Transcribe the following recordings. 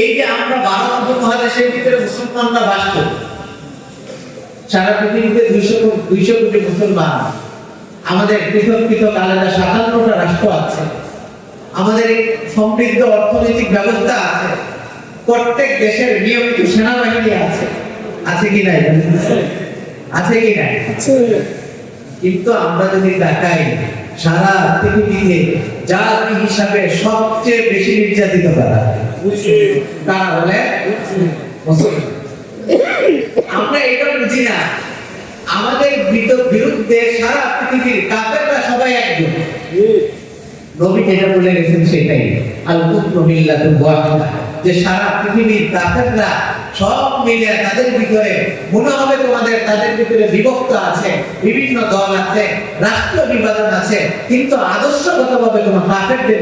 এই যে আমরা ভারত উপমহাদেশের ভিতরে মুসলমানরা বাস করি সারা পৃথিবীতে দুইশো দুইশো কোটি মুসলমান। আমাদের পৃথক পৃথক আলাদা সাতান্নটা রাষ্ট্র আছে। আমাদের সমৃদ্ধ অর্থনৈতিক ব্যবস্থা আছে। প্রত্যেক দেশের নিয়মিত সেনাবাহিনী আছে। আছে কি নাই? আছে কি নাই? কিন্তু আমরা যদি তাকাই সারা পৃথিবীতে জাতি হিসাবে সবচেয়ে বেশি নির্যাতিত কারা? কারা বলে? আমরা এটা বুঝি না। আমাদের বিরু- বিরুদ্ধে সারা পৃথিবীর কাফেররা সবাই একজন। নবী যেটা বলে গেছেন সেটাই। আল কুফরু মিল্লাতুল ওয়াহিদা। যে সারা পৃথিবীর সব মিলে তাদের ভিতরে মনে হবে তোমাদের, তাদের ভিতরে বিভক্ত আছে, বিভিন্ন দল আছে রাষ্ট্র বিভাজন আছে, কিন্তু আদর্শগতভাবে কোনো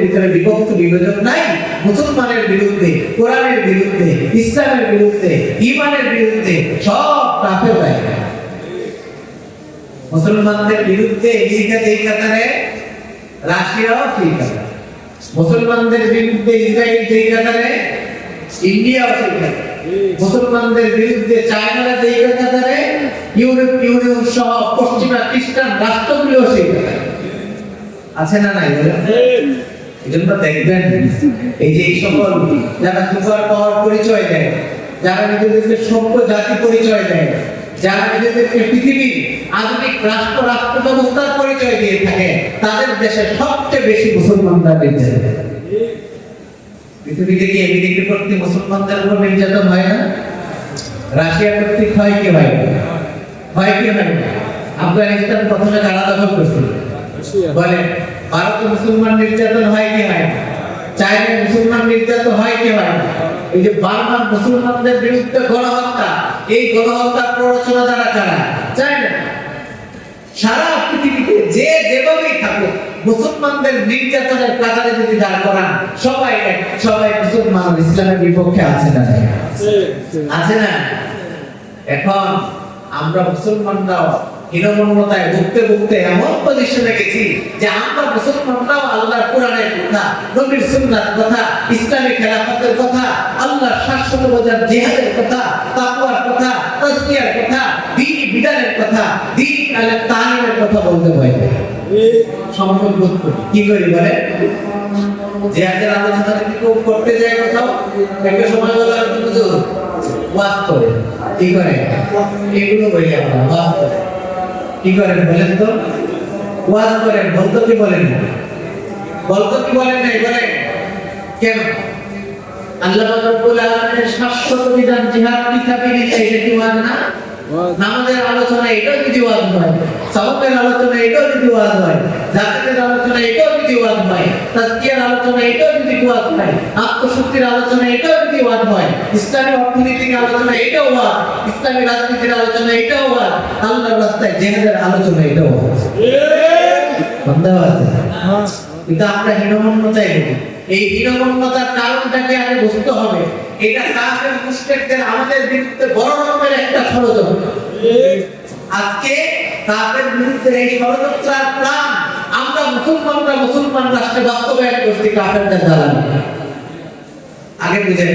ভিতরে বিভক্ত বিভাজন নাই। মুসলমানের বিরুদ্ধে, কোরআনের বিরুদ্ধে, ইসলামের বিরুদ্ধে ইমানের বিরুদ্ধে সব কাফের মুসলমানদের বিরুদ্ধে আমেরিকা যেই কাতারে রাশিয়াও সেই কাতারে। মুসলমানদের বিরুদ্ধে ইসরায়েল যেই কাতারে পরিচয় দেয়, যারা আধুনিক রাষ্ট্র ব্যবস্থার পরিচয় দিয়ে থাকে, তাদের দেশে সবচেয়ে বেশি মুসলমানরা নির্যাতিত পৃথিবীতে কি আমেরিকা কর্তৃক মুসলমানদের উপর নির্যাতন হয় না রাশিয়া কর্তৃক হয় কি হয় না? হয় কি হয় না? আফগানিস্তান প্রথমে কারা দখল করছিল বলে ভারতে মুসলমান নির্যাতন হয় কি হয় না? চায়নায় মুসলমান নির্যাতন হয় কি হয় এই যে বার্মার মুসলমানদের বিরুদ্ধে গণহত্যা, এই গণহত্যার প্ররোচনা যারা কারা চায়না সারা পৃথিবীতে যে যেভাবেই থাকুক মুসলমানদের নির্যাতনের কাতারে যদি দাঁড় করান, সবাই সবাই মুসলমান ইসলামের বিপক্ষে আছে না আছে না? এখন আমরা মুসলমানরাও হীনমন্যতায় ভুগতে ভুগতে এমন যে আমরা মুসলমানরাও কোরআনের কথা, নবীর সুন্নাত কথা, ইসলামী খেলাফতের কথা, আল্লাহর শাসন বোঝার জিহাদের কথা, তাকওয়ার কথা কথা বিধানের কথা আলেম তালিমের কথা বলতে ভয় পাই। সম্পদ বোধ করি। কি করি বলে জিহাদের আলোচনা যদি কেউ করতে যায় কোথাও একটা সময় বলে আর হুজুর ওয়াজ করে। কি করে? এগুলো বলি আমরা ওয়াজ করে। কি করেন বলেন তো? ওয়াজ করেন বলতো কি বলেন? বলতো কি বলেন নাই বলেন? কেন? আল্লাহ রাব্বুল আলামিনের শাশ্বত বিধান জিহাদ ফি সাবিলিল্লাহ এটা কি ওয়াজ না? নামাজের আলোচনা এটাও যদি ওয়াজ হয় সাওমের আলোচনা এটাও যদি ওয়াজ হয় জাকাতের আলোচনা এটাও যদি ওয়াজ হয় তাজকিয়ার আলোচনা এটাও যদি ওয়াজ হয় আত্মশক্তির আলোচনা এটাও যদি ওয়াজ হয় ইসলামী অর্থনীতির আলোচনা এটাও ওয়াজ ইসলামী রাজনীতির আলোচনা এটাও ওয়াজ আল্লাহর রাস্তায় জিহাদের আলোচনা এটাও ওয়াজ বান্দা আছে। কিন্তু আমরা হীনমন্যতায় ভুগি। এই হীনমন্যতার কারণটাকে আগে বুঝতে হবে। এটা কাফের, মুশরিকদের আমাদের বিরুদ্ধে বড় রকমের একটা ষড়যন্ত্র। আজকে কাফের বিরুদ্ধে এই ষড়যন্ত্রের প্রাণ আমরা মুসলমানরা, মুসলমান রাষ্ট্রে বাস্তবায়ন করছি কাফেরদের দ্বারা। আগে বুঝেন,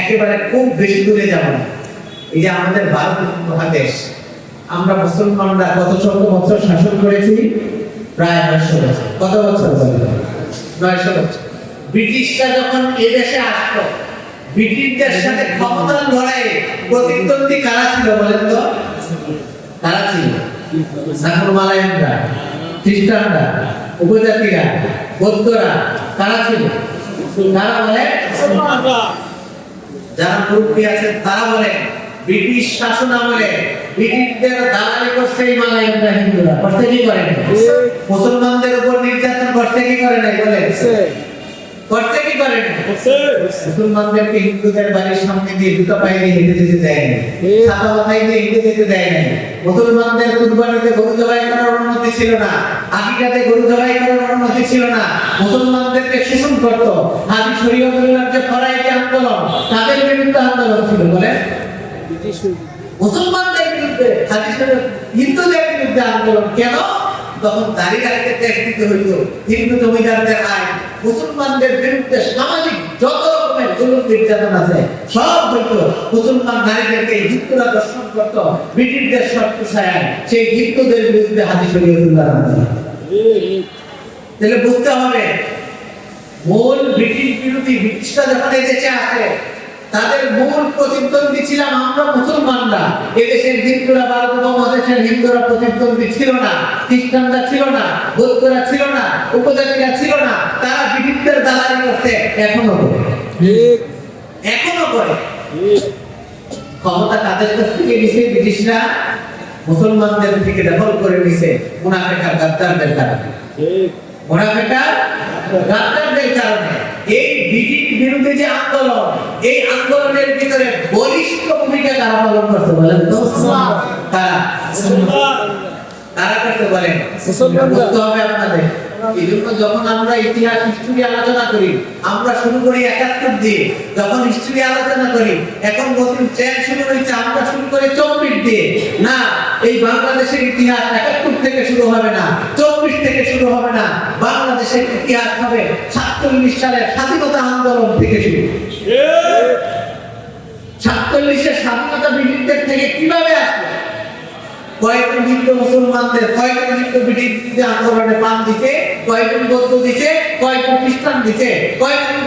একেবারে খুব বেশি দূরে যাব না। এই যে আমাদের ভারত মহাদেশ, আমরা মুসলমানরা কত শত বছর শাসন করেছি? প্রায় নয়শো বছর। কত বছর? নয়শো বছর। ব্রিটিশরা যখন এদেশে আসলো ব্রিটিশদের সাথে ক্ষমতার লড়াইয়ে প্রতিদ্বন্দ্বী কারা ছিল বলেন তো? কারা ছিল? নাকুর মালায়ানরা খ্রিস্টানরা উপজাতিরা বৌদ্ধরা কারা ছিল? কারা বলে? যারা মুরব্বী আছেন তারা বলে ব্রিটিশ শাসন আমলে ব্রিটিশদের দালালি করছে এই মালায়ানরা হিন্দুরা। করতে কি করে? মুসলমানদের উপর নির্যাতন করতে কি করে নাই বলে? করতে কি করে না মুসলমানদেরকে হিন্দুদের বাড়ির সামনে দিয়ে জুতা পায়ে দিয়ে হেঁটে যেতে দেয় না ছাতা মাথায় দিয়ে হেঁটে যেতে দেয় না মুসলমানদের কুরবানিতে গরু জবাই করার অনুমতি ছিল না আকিকাতে গরু জবাই করার অনুমতি ছিল না। মুসলমানদেরকে শোষণ করত হাজি শরীয়তুল্লাহ যে ফরাইটি আন্দোলন তাদের বিরুদ্ধে আন্দোলন ছিল বলে মুসলমানদের বিরুদ্ধে হিন্দুদের বিরুদ্ধে আন্দোলন কেন? তখন দাড়ি রাখতে ট্যাক্স দিতে হইত, হিন্দু জমিদারদের আইন, মুসলমানদের বিরুদ্ধে সামাজিক যত রকমের জুলুম নির্যাতন আছে, সব হইত মুসলমান নারীদেরকে হিন্দুরা দর্শন করত ব্রিটিশদের পোষায় সেই হিন্দুদের বিরুদ্ধে আন্দোলন তাহলে বুঝতে হবে, মূল ব্রিটিশ বিরোধী ব্রিটিশরা যখন এই দেশে আসে তাদের মূল প্রতিদ্বন্দ্বী ছিলাম আমরা মুসলমানরা। এদেশের হিন্দুরা ভারত উপমহাদেশের হিন্দুরা প্রতিদ্বন্দ্বী ছিল না খ্রিস্টানরা ছিল না বৌদ্ধরা ছিল না উপজাতিরা ছিল না তারা ব্রিটিশদের দালালি করছে এখনও করে। এখনও করে। ক্ষমতা তাদের কাছ থেকে নিছে ব্রিটিশরা মুসলমানদের থেকে দখল করে নিছে মুনাফেকা গাদ্দারদের কারণে। মুনাফেকা গাদ্দারদের কারণে। ব্রিটিশ বিরুদ্ধে যে আন্দোলন এই আন্দোলনের ভিতরে বলিষ্ঠ ভূমিকা কারা পালন করতে বলেন তো? তারা তারা করতে বলেন। বুঝতে হবে আপনাদের। এই জন্য যখন আমরা ইতিহাস হিস্ট্রি আলোচনা করি আমরা শুরু করি একাত্তর দিয়ে। যখন হিস্ট্রি আলোচনা করি এখন নতুন ট্রেন শুরু হয়েছে আমরা শুরু করি চব্বিশ দিয়ে। না এই বাংলাদেশের ইতিহাস একাত্তর থেকে শুরু হবে না, চব্বিশ থেকে শুরু হবে না, বাংলাদেশের ইতিহাস হবে সাতচল্লিশ সালের স্বাধীনতা আন্দোলন থেকে শুরু। সাতচল্লিশের স্বাধীনতা ব্রিটিশদের থেকে কীভাবে আসবে? কয়েকজন মুসলমানদের, কয়েকজন আন্দোলনে পান দিতে, কয়েকজন বৌদ্ধ দিতে, কয়েকজন খ্রিস্টান দিতে, কয়েকজন